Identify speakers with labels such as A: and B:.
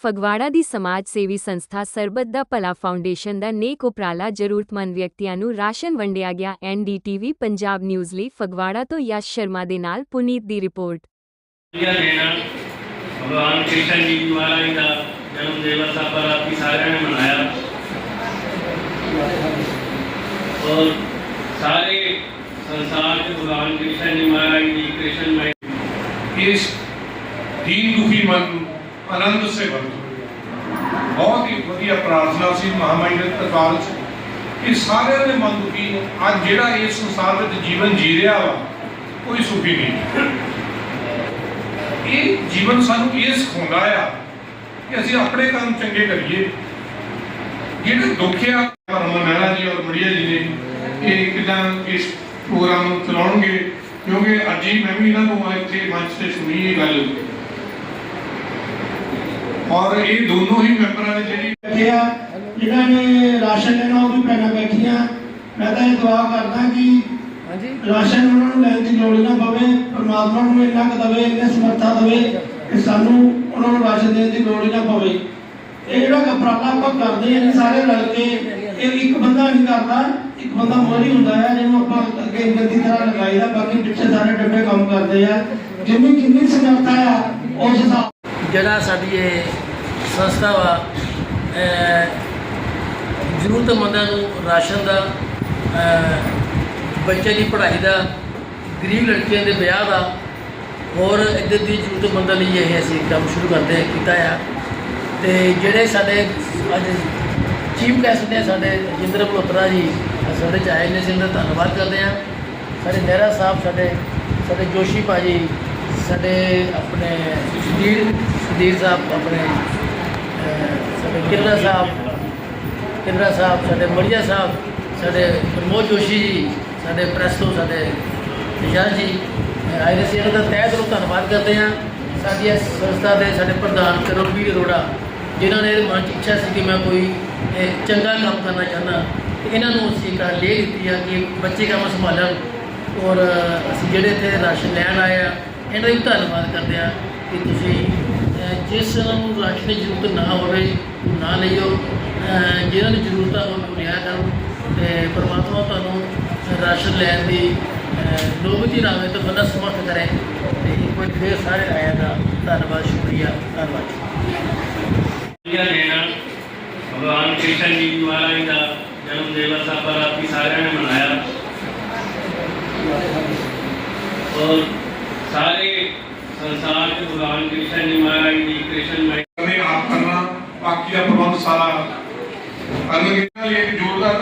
A: ਫਗਵਾੜਾ ਦੀ ਸਮਾਜ ਸੇਵੀ ਸੰਸਥਾ ਸਰਬੱਤ ਦਾ ਭਲਾ ਫਾਊਂਡੇਸ਼ਨ ਦਾ ਨੇਕ ਉਪਰਾਲਾ ਜ਼ਰੂਰਤਮੰਦ ਵਿਅਕਤੀਆਂ ਨੂੰ ਰਾਸ਼ਨ ਵੰਡਿਆ ਗਿਆ। ਐਨਡੀਟੀਵੀ ਪੰਜਾਬ ਨਿਊਜ਼ ਲਈ ਫਗਵਾੜਾ ਤੋਂ ਯਸ਼ ਸ਼ਰਮਾ ਦੇ ਨਾਲ ਪੁਨੀਤ ਦੀ ਰਿਪੋਰਟ।
B: ਭਗਵਾਨ ਕ੍ਰਿਸ਼ਨ ਜੀ ਮਹਾਰਾਜ ਦਾ ਜਨਮ ਦਿਵਸ ਆਪਾਂ ਰਾਤੀ ਸਾਰਿਆਂ ਨੇ ਮਨਾਇਆ। ਔਰ ਸਾਰੇ ਸੰਸਾਰ 'ਚ ਭਗਵਾਨ ਕ੍ਰਿਸ਼ਨ ਜੀ ਮਹਾਰਾਜ ਦੀ ਕ੍ਰਿਸ਼ਨ ਮੈ
C: ਇਸ ਦੀਨ ਦੁਖੀ ਮਨ ਆਨੰਦ ਸੇ ਬਹੁਤ ਹੀ ਵਧੀਆ ਪ੍ਰਾਰਥਨਾ ਸੀ ਮਹਾਮਾਈ ਦੇ 'ਚ ਕਿ ਸਾਰਿਆਂ ਦੇ ਮਨ ਦੁਖੀ ਨੇ ਅੱਜ ਜਿਹੜਾ ਇਸ ਸੰਸਾਰ ਵਿੱਚ ਜੀਵਨ ਜੀ ਰਿਹਾ ਵਾ, ਕੋਈ ਸੁਖੀ ਨਹੀਂ। ਇਹ ਜੀਵਨ ਸਾਨੂੰ ਇਹ ਸਿਖਾਉਂਦਾ ਆ ਕਿ ਅਸੀਂ ਆਪਣੇ ਕੰਮ ਚੰਗੇ ਕਰੀਏ। ਜਿਹੜੇ ਦੁੱਖ ਆ ਰਮਨ ਮਹਿਰਾ ਜੀ ਔਰ ਮੜੀਆ ਜੀ ਨੇ ਇਹ ਕਿਦਾਂ ਇਸ ਪ੍ਰੋਗਰਾਮ ਨੂੰ ਚਲਾਉਣਗੇ, ਕਿਉਂਕਿ ਅੱਜ ਹੀ ਮੈਂ ਵੀ ਇਹਨਾਂ ਨੂੰ ਇੱਥੇ ਮੰਚ ਤੇ ਸੁਣੀ ਇਹ ਗੱਲ। ਔਰ ਇਹ ਦੋਨੋਂ ਹੀ ਮੈਂਬਰਾਂ ਨੇ ਜਿਹੜੀ
D: ਬੈਠੇ ਆ ਜਿਨ੍ਹਾਂ ਨੇ ਰਾਸ਼ਨ ਲੈਣਾ ਉਹ ਵੀ ਭੈਣਾਂ ਬੈਠੀਆਂ। ਮੈਂ ਤਾਂ ਇਹ ਦੁਆ ਕਰਦਾ ਕਿ ਰਾਸ਼ਨ ਉਹਨਾਂ ਨੂੰ ਲੈਣ ਦੀ ਲੋੜ ਨਾ ਪਵੇ ਪਰਮਾਤਮਾ ਨੂੰ ਇੰਨਾ ਕੁ ਦਵੇ ਇੰਨੇ ਸਮਰੱਥਾ ਦਵੇ ਕਿ ਸਾਨੂੰ ਉਹਨਾਂ ਨੂੰ ਰਾਸ਼ਨ ਦੇਣ ਦੀ ਲੋੜ ਹੀ ਨਾ ਪਵੇ। ਇਹ ਜਿਹੜਾ ਕਪਰਾਲਾ ਆਪਾਂ ਕਰਦੇ ਹਾਂ ਸਾਰੇ ਰਲ ਕੇ ਇਹ ਇੱਕ ਬੰਦਾ ਨਹੀਂ ਕਰਦਾ ਇੱਕ ਬੰਦਾ ਮੋਰੀ ਹੁੰਦਾ ਹੈ ਜਿਹਨੂੰ ਆਪਾਂ ਅੱਗੇ ਗੰਦੀ ਤਰ੍ਹਾਂ ਲਗਾਈਦਾ ਬਾਕੀ ਪਿੱਛੇ ਸਾਰੇ ਡੱਬੇ ਕੰਮ ਕਰਦੇ ਆ। ਜਿੰਨੀ ਕਿੰਨੀ ਸਮਰੱਥਾ ਆ
E: ਜਿਹੜਾ ਸਾਡੀ ਇਹ ਸੰਸਥਾ ਵਾ ਜ਼ਰੂਰਤਮੰਦਾਂ ਨੂੰ ਰਾਸ਼ਨ ਦਾ, ਅਹ ਬੱਚੇ ਦੀ ਪੜ੍ਹਾਈ ਦਾ, ਗਰੀਬ ਲੜਕੀਆਂ ਦੇ ਵਿਆਹ ਦਾ, ਹੋਰ ਇੱਧਰ ਦੀ ਜ਼ਰੂਰਤਮੰਦਾਂ ਲਈ ਇਹ ਅਸੀਂ ਕੰਮ ਸ਼ੁਰੂ ਕਰਦੇ ਕੀਤਾ ਆ। ਤੇ ਜਿਹੜੇ ਸਾਡੇ ਅੱਜ ਚੀਫ ਗੈਸਟ ਨੇ ਸਾਡੇ ਜਿੰਦਰ ਮਲੋਤਰਾ ਜੀ ਸਾਡੇ ਚ ਆਏ ਨੇ, ਅਸੀਂ ਦਾ ਧੰਨਵਾਦ ਕਰਦੇ ਆ ਸਾਡੇ ਮਹਿਰਾ ਸਾਹਿਬ, ਸਾਡੇ ਸਾਡੇ ਜੋਸ਼ੀ ਭਾਜੀ, ਸਾਡੇ ਆਪਣੇ ਸੁਧੀਰ ਸੁਧੀਰ ਸਾਹਿਬ ਆਪਣੇ ਸਾਡੇ ਕਿਰਨਾ ਸਾਹਿਬ ਕਿਰਨਾ ਸਾਹਿਬ ਸਾਡੇ ਮੜੀਆ ਸਾਹਿਬ ਸਾਡੇ ਪ੍ਰਮੋਦ ਜੋਸ਼ੀ ਜੀ ਸਾਡੇ ਪ੍ਰੈਸ ਤੋਂ ਸਾਡੇ ਨਿਸ਼ਾਨ ਜੀ ਆਏ ਨੇ ਸੀ। ਇਹਨਾਂ ਦਾ ਤਹਿ ਦਿਲੋਂ ਧੰਨਵਾਦ ਕਰਦੇ ਹਾਂ। ਸਾਡੀ ਇਸ ਸੰਸਥਾ ਦੇ ਸਾਡੇ ਪ੍ਰਧਾਨ ਕਰਮਵੀਰ ਅਰੋੜਾ ਜਿਨ੍ਹਾਂ ਨੇ ਮਨ 'ਚ ਇੱਛਾ ਸੀ ਕਿ ਮੈਂ ਕੋਈ ਇਹ, ਚੰਗਾ ਕੰਮ ਕਰਨਾ ਚਾਹੁੰਦਾ। ਤੇ ਇਹਨਾਂ ਨੂੰ ਅਸੀਂ ਇੱਕ ਲੈ ਦਿੱਤੀ ਆ ਕਿ ਬੱਚੇ ਕੰਮ ਸੰਭਾਲਣ। ਔਰ ਅਸੀਂ ਜਿਹੜੇ ਇੱਥੇ ਰਾਸ਼ਨ ਲੈਣ ਆਏ ਆ ਇਹਨਾਂ ਦਾ ਵੀ ਧੰਨਵਾਦ ਕਰਦੇ ਆ ਕਿ ਤੁਸੀਂ ਜਿਸ ਨੂੰ ਰਾਸ਼ਨ ਦੀ ਜ਼ਰੂਰਤ ਨਾ ਹੋਵੇ ਨਾ ਲਈਓ। ਜਿਹਨਾਂ ਨੂੰ ਜ਼ਰੂਰਤ ਆ ਉਹਨੂੰ ਲਿਆ ਕਰੋ। ਤੇ ਪਰਮਾਤਮਾ ਤੁਹਾਨੂੰ ਰਾਸ਼ਨ ਲੈਣ ਦੀ ਅਹ, ਨੌਬਤ ਹੀ ਤਾਂ ਬੰਦਾ ਸਮਰਥ ਕਰੇ। ਤੇ ਇੱਕ ਵਾਰ ਫੇਰ ਸਾਰੇ ਆਇਆ ਦਾ ਧੰਨਵਾਦ ਸ਼ੁਕਰੀਆ ਧੰਨਵਾਦ।
B: ਵਧੀਆ ਭਗਵਾਨ ਕ੍ਰਿਸ਼ਨ ਜੀ ਮਹਾਰਾਜ ਦਾ ਜਨਮ ਦਿਵਸ ਆਪਾਂ ਰਾਤੀ ਸਾਰਿਆਂ ਨੇ ਮਨਾਇਆ। ਔਰ ਸਾਰੇ ਸੰਸਾਰ 'ਚ ਭਗਵਾਨ ਕ੍ਰਿਸ਼ਨ ਜੀ ਮਹਾਰਾਜ ਦੀ, ਕ੍ਰਿਸ਼ਨ ਮੈ
C: ਨੇ ਆਪ ਕਰਨਾ, ਬਾਕੀ ਦਾ ਪ੍ਰਬੰਧ ਸਾਰਾ। ਕਰਨਗੇ ਲਈ ਇੱਕ ਜ਼ੋਰਦਾਰ